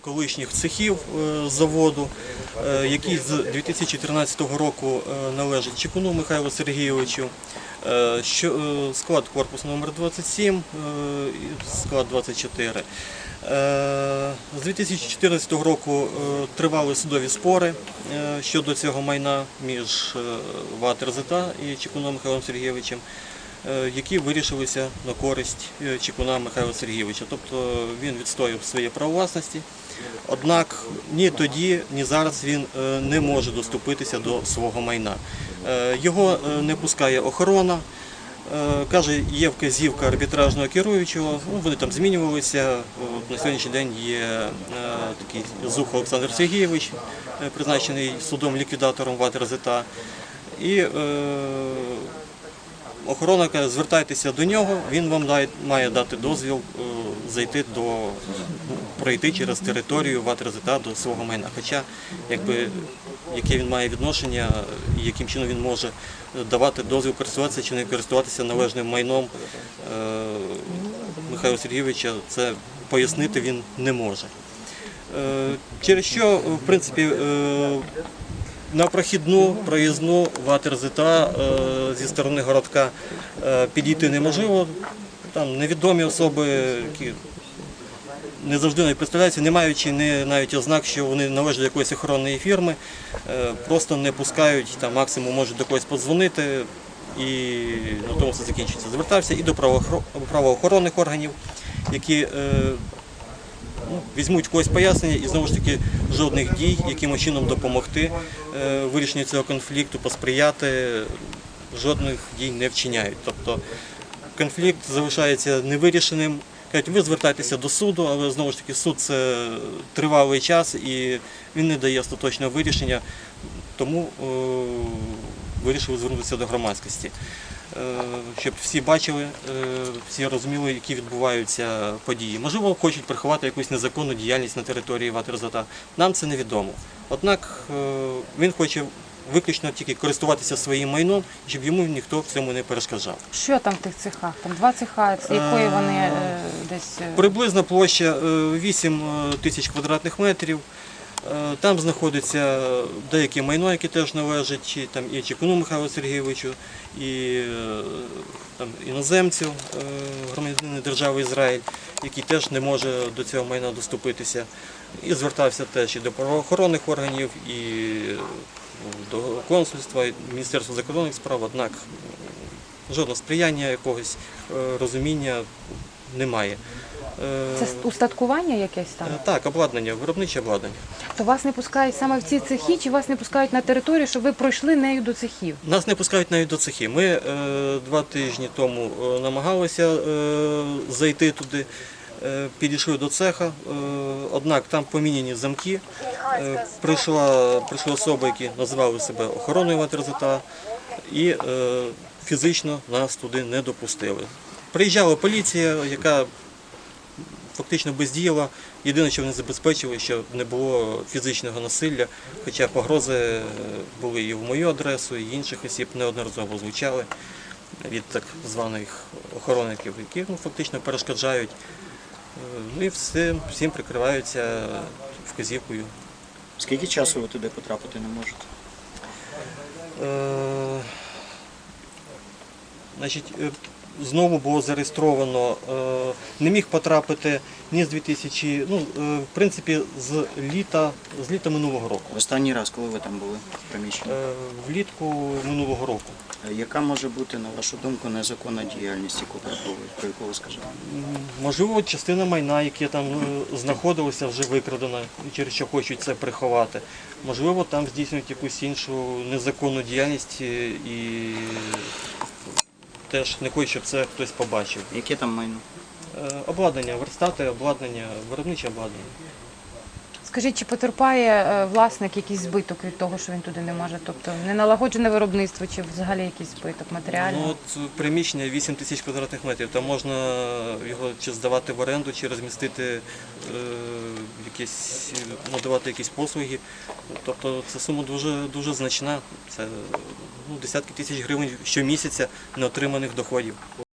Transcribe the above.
колишніх цехів е, заводу, е, який з 2014 року е, належить Чекуну Михайлу Сергійовичу. Склад корпусу номер 27 е, і склад 24. Е, З 2014 року тривали судові спори щодо цього майна між ВАТ РЗТ і Чекуном Михайлом Сергійовичем які вирішилися на користь е, Чекуна Михайла Сергійовича. Тобто він відстояв своє право власності. Однак ні тоді, ні зараз він е, не може доступитися до свого майна. Е, Його е, не пускає охорона. Е, Каже, є вказівка арбітражного керуючого, ну, вони там змінювалися. На сьогоднішній день є е, такий Зух Олександр Сергійович, е, призначений судом ліквідатором ВАТ РЗТ. І е, охорона каже, звертайтеся до нього, він вам дає- має дати дозвіл е, зайти до пройти через територію ВАТ РЗТ до свого майна. Хоча, якби яке він має відношення і яким чином він може давати дозвіл користуватися чи не користуватися належним майном е, Михайла Сергійовича, це пояснити він не може. Е, Через що, в принципі, на прохідну проїзну ВАТ РЗТ е, зі сторони городка е, підійти неможливо. Там невідомі особи, які не завжди навіть представляються, не маючи не навіть ознак, що вони належать до якоїсь охоронної фірми, е, просто не пускають, там максимум можуть до когось подзвонити і на тому все закінчиться. Звертався і до правоохоронних органів, які візьмуть когось пояснення і знову ж таки жодних дій, яким чином допомогти е, вирішенню цього конфлікту, посприяти, жодних дій не вчиняють. Тобто конфлікт залишається невирішеним. Кажуть, ви звертайтеся до суду, але знову ж таки суд це тривалий час і він не дає остаточного вирішення, тому е, вирішили звернутися до громадськості. Е, щоб всі бачили, е, всі розуміли, які відбуваються події. Можливо, хочуть приховати якусь незаконну діяльність на території Ватерзата. Нам це невідомо. Однак е, він хоче виключно тільки користуватися своїм майном, щоб йому ніхто в цьому не перешкоджав. Що там в тих цехах? Там два цеха, з якої вони десь. Приблизна площа е, 8 тисяч квадратних метрів. Е, Там знаходиться деяке майно, яке теж належить і, там, і Чекуну Михайлу Сергійовичу, і е, там, іноземцю, е, держави Ізраїль, який теж не може до цього майна доступитися. І звертався теж і до правоохоронних органів, і до консульства, і Міністерства закордонних справ, однак жодного сприяння якогось розуміння немає. Е, Це устаткування якесь там? е, Так, обладнання, виробниче обладнання. То вас не пускають саме в ці цехи, чи вас не пускають на територію, щоб ви пройшли нею до цехів? Нас не пускають навіть до цехи. Ми е, два тижні тому е, намагалися е, зайти туди, е, підійшли до цеха, е, однак там поміняні замки. Е, прийшла, прийшли особи, які називали себе охороною Ватерзата, і е, фізично нас туди не допустили. Приїжджала поліція, яка фактично бездіяла. Єдине, що вони забезпечили, що не було фізичного насилля, хоча погрози е, були і в мою адресу, і інших осіб неодноразово звучали від так званих охоронників, які ну, фактично перешкоджають. Е, Ну і всім, всім прикриваються вказівкою. Скільки часу ви туди потрапити не можете? Е, Значить, е, знову було зареєстровано, е, не міг потрапити ні з 2000, ну, е, в принципі, з літа, з літа минулого року. Останній раз, коли ви там були в приміщенні? Е, Влітку минулого року. Яка може бути, на вашу думку, незаконна діяльність, яку про яку ви сказали? Можливо, частина майна, яке там знаходилося, вже викрадена, і через що хочуть це приховати. Можливо, там здійснюють якусь іншу незаконну діяльність і теж не хочу, щоб це хтось побачив. Яке там майно? Е, Обладнання, верстати, обладнання, виробниче обладнання. Скажіть, чи потерпає е, власник якийсь збиток від того, що він туди не може? Тобто неналагоджене виробництво, чи взагалі якийсь збиток матеріальний? Ну, от приміщення 8 тисяч квадратних метрів. Там можна його чи здавати в оренду, чи розмістити е, якісь, надавати якісь послуги. Тобто це сума дуже, дуже значна. Це ну, десятки тисяч гривень щомісяця неотриманих доходів.